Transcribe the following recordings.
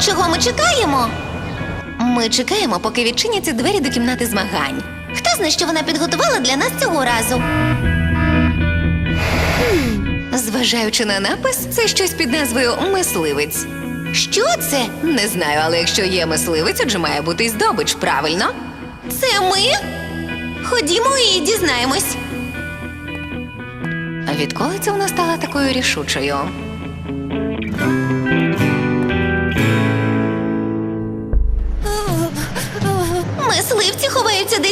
Чого ми чекаємо? Ми чекаємо, поки відчиняться двері до кімнати змагань. Хто знає, що вона підготувала для нас цього разу? Зважаючи на напис, це щось під назвою мисливець. Що це? Не знаю, але якщо є мисливець, отже має бути й здобич, правильно? Це ми? Ходімо і дізнаємось. А відколи це вона стала такою рішучою?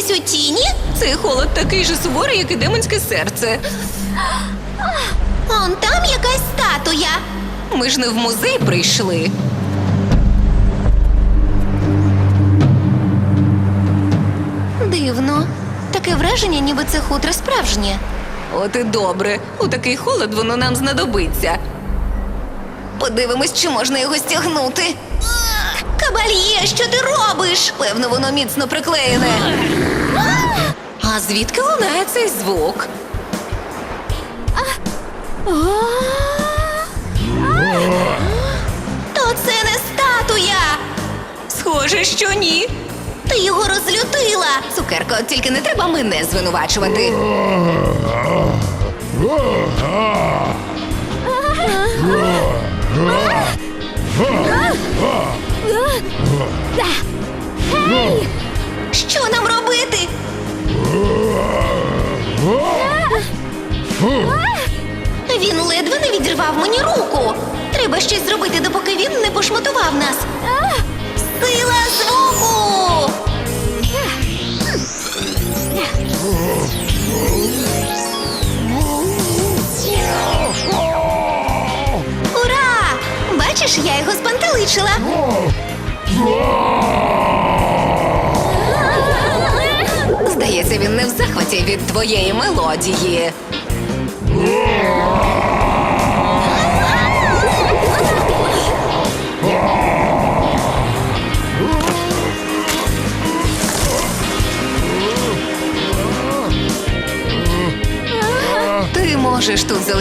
Десь у тіні? Цей холод такий же суворий, як і демонське серце. Он там якась статуя. Ми ж не в музей прийшли. Дивно. Таке враження, ніби це хутро справжнє. От і добре. У такий холод воно нам знадобиться. Подивимось, чи можна його стягнути. Кабальє, що ти робиш? Певно, воно міцно приклеєне. А звідки лунає цей звук? То це не статуя. Схоже, що ні. Ти його розлютила. Цукерко, тільки не треба мене звинувачувати. Що нам робити? Він ледве не відірвав мені руку. Треба щось зробити, допоки він не пошматував нас. Бачиш, я його спантеличила. Здається, він не в захваті від твоєї мелодії.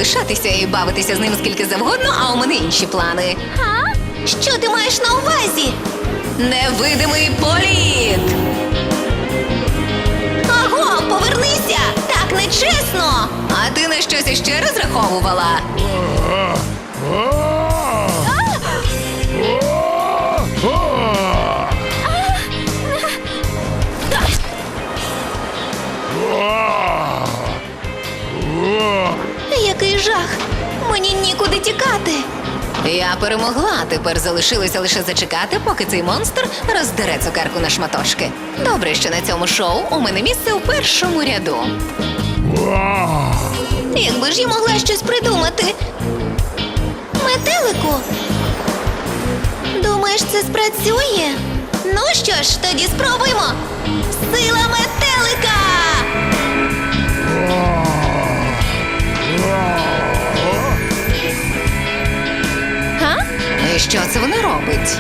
Можеш залишатися і бавитися з ним скільки завгодно, а у мене інші плани. Що ти маєш на увазі? Невидимий політ! Аго, повернися! Так нечесно! А ти на щось іще розраховувала? Я перемогла. Тепер залишилося лише зачекати, поки цей монстр роздере цукерку на шматочки. Добре, що на цьому шоу у мене місце у першому ряду. Якби ж я могла щось придумати. Метелику. Думаєш, це спрацює? Ну що ж, тоді спробуймо. Сила метелика! Що це вона робить?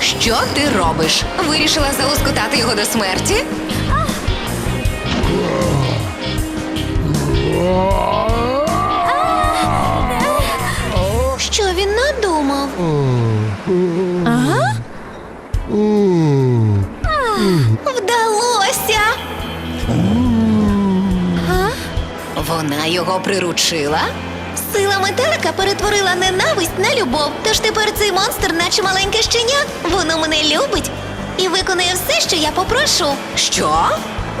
Що ти робиш? Вирішила залоскотати його до смерті? Що він надумав? Ага? Вдалося. Вона його приручила? Сила метелика перетворила ненависть на любов. Тож тепер цей монстр, наче маленьке щеня, воно мене любить і виконує все, що я попрошу. Що?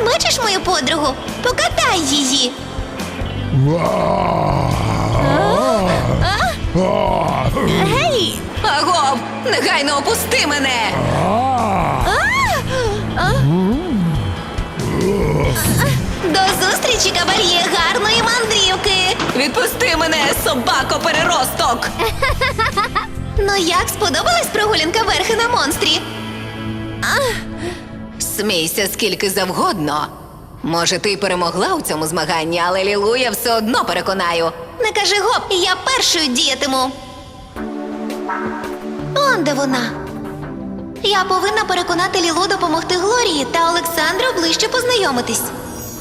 Бачиш мою подругу? Покатай її. Гей! Агов! Негайно опусти мене! До зустрічі, кавальє, гарної мандрівки! Відпусти мене, собако переросток! ну як сподобалась прогулянка верхи на монстрі? Смійся скільки завгодно. Може, ти й перемогла у цьому змаганні, але Лілу я все одно переконаю. Не кажи гоп, я першою діятиму. Он де вона. Я повинна переконати Лілу допомогти Глорії та Олександру ближче познайомитись.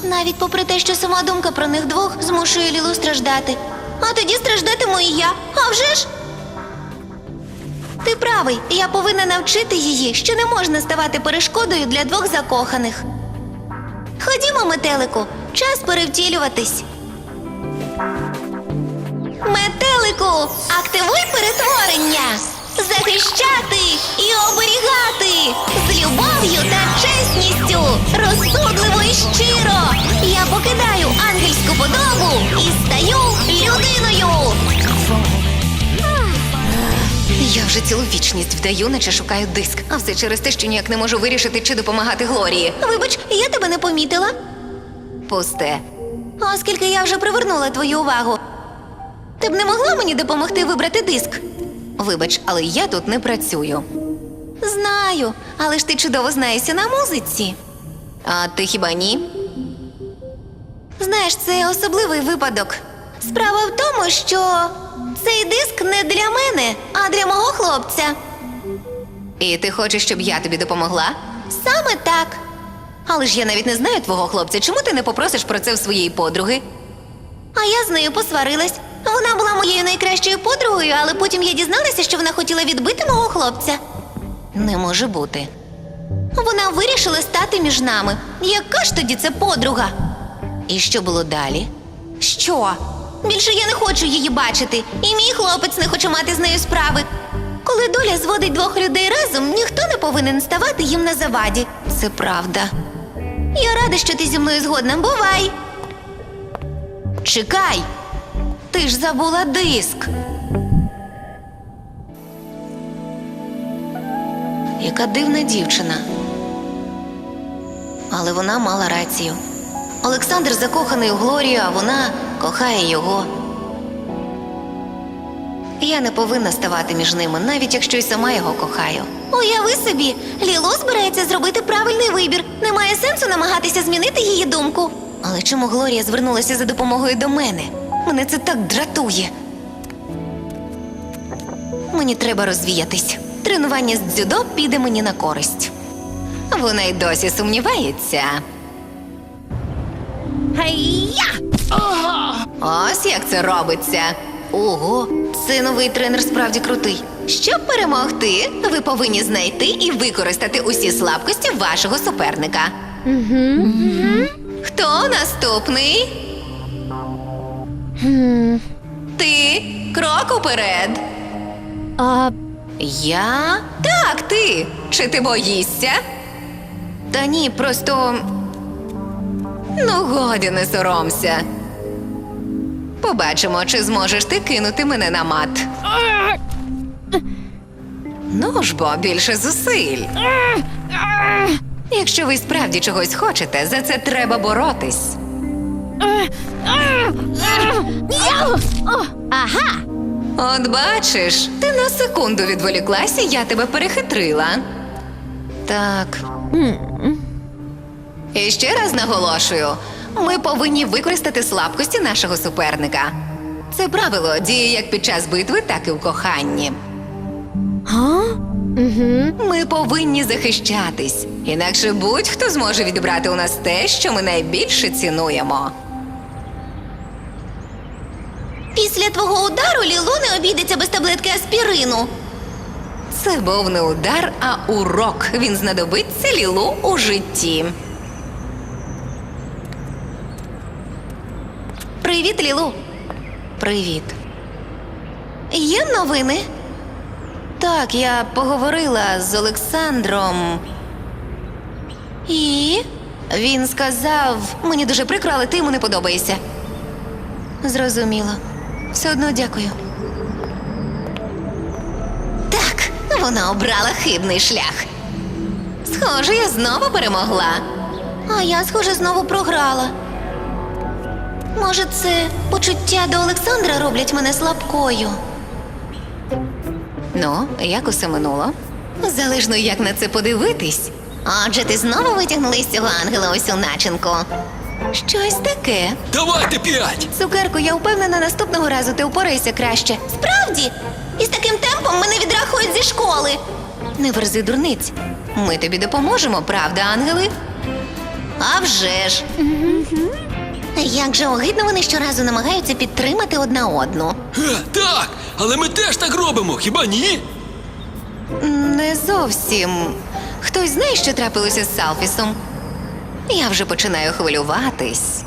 Навіть попри те, що сама думка про них двох змушує Лілу страждати. А тоді страждатиму і я. А вже ж? Ти правий, я повинна навчити її, що не можна ставати перешкодою для двох закоханих. Ходімо, метелику, час перевтілюватись. Метелику, активуй перетворення! Захищати і оберігати з любов'ю та чесністю, розсудливо і щиро. Я покидаю ангельську подобу і стаю людиною. Я вже цілу вічність вдаю, наче шукаю диск, а все через те, що ніяк не можу вирішити, чи допомагати Глорії. Вибач, я тебе не помітила. Пусте. Оскільки я вже привернула твою увагу, ти б не могла мені допомогти вибрати диск? Вибач, але я тут не працюю. Знаю, але ж ти чудово знаєшся на музиці. А ти хіба ні? Знаєш, це особливий випадок. Справа в тому, що цей диск не для мене, а для мого хлопця. І ти хочеш, щоб я тобі допомогла? Саме так. Але ж я навіть не знаю твого хлопця. Чому ти не попросиш про це в своєї подруги? А я з нею посварилась. Вона була моєю найкращою подругою, але потім я дізналася, що вона хотіла відбити мого хлопця. Не може бути. Вона вирішила стати між нами. Яка ж тоді це подруга? І що було далі? Що? Більше я не хочу її бачити, і мій хлопець не хоче мати з нею справи. Коли доля зводить двох людей разом, ніхто не повинен ставати їм на заваді. Це правда. Я рада, що ти зі мною згодна. Бувай. Чекай. Ти ж забула диск. Яка дивна дівчина. Але вона мала рацію. Олександр закоханий у Глорію, а вона кохає його. Я не повинна ставати між ними, навіть якщо й сама його кохаю. Уяви собі, Ліло збирається зробити правильний вибір. Немає сенсу намагатися змінити її думку. Але чому Глорія звернулася за допомогою до мене? Мене це так дратує. Мені треба розвіятись. Тренування з дзюдо піде мені на користь. Вона й досі сумнівається. Гайя! Ось як це робиться. Ого, це новий тренер справді крутий. Щоб перемогти, ви повинні знайти і використати усі слабкості вашого суперника. Хто наступний? Ти крок уперед. А Я? Так, ти. Чи ти боїшся? Та ні, просто. Ну, годі не соромся. Побачимо, чи зможеш ти кинути мене на мат. Ну ж бо більше зусиль. Якщо ви справді чогось хочете, за це треба боротись. Ага. От бачиш, ти на секунду відволіклася, я тебе перехитрила. Так. І ще раз наголошую: ми повинні використати слабкості нашого суперника. Це правило діє як під час битви, так і в коханні. А? Угу. Ми повинні захищатись, інакше будь-хто зможе відібрати у нас те, що ми найбільше цінуємо. Після твого удару Лілу не обійдеться без таблетки аспірину. Це був не удар, а урок. Він знадобиться Лілу у житті. Привіт, Лілу. Привіт. Є новини? Так, я поговорила з Олександром. І він сказав: мені дуже прикро, але ти йому не подобаєшся. Зрозуміло. Все одно дякую. Так, вона обрала хибний шлях. Схоже, я знову перемогла. А я, схоже, знову програла. Може, це почуття до Олександра роблять мене слабкою. Ну, як усе минуло? Залежно, як на це подивитись. Отже, ти знову витягнула із цього ангела цю начинку. Щось таке. Давайте п'ять! Цукерку, я впевнена, наступного разу ти упораєшся краще. Справді? І з таким темпом мене відрахують зі школи. Не верзи дурниць. Ми тобі допоможемо, правда, ангели? А вже ж. Як же огидно вони щоразу намагаються підтримати одна одну. Е, так, але ми теж так робимо, хіба ні? Не зовсім. Хтось знає, що трапилося з Салфісом? Я вже починаю хвилюватись.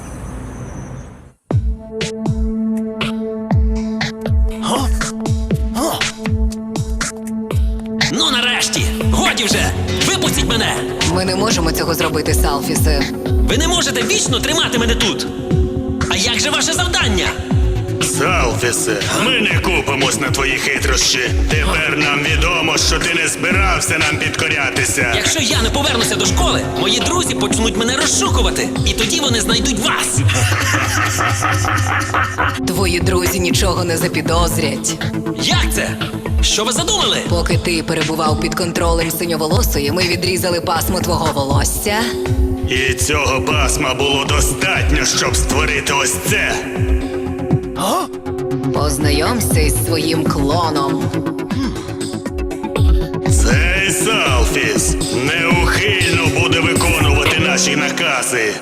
Ну нарешті! Годі вже! Випустіть мене! Ми не можемо цього зробити, Салфісе. Ви не можете вічно тримати мене тут! А як же ваше завдання? Салфісе, ми не купимось на твої хитрощі. Тепер нам відомо, що ти не збирався нам підкорятися. Якщо я не повернуся до школи, мої друзі почнуть мене розшукувати, і тоді вони знайдуть вас. Твої друзі нічого не запідозрять. Як це? Що ви задумали? Поки ти перебував під контролем синьоволосої, ми відрізали пасмо твого волосся. І цього пасма було достатньо, щоб створити ось це. Познайомся із своїм клоном. Цей Салфіс неухильно буде виконувати наші накази.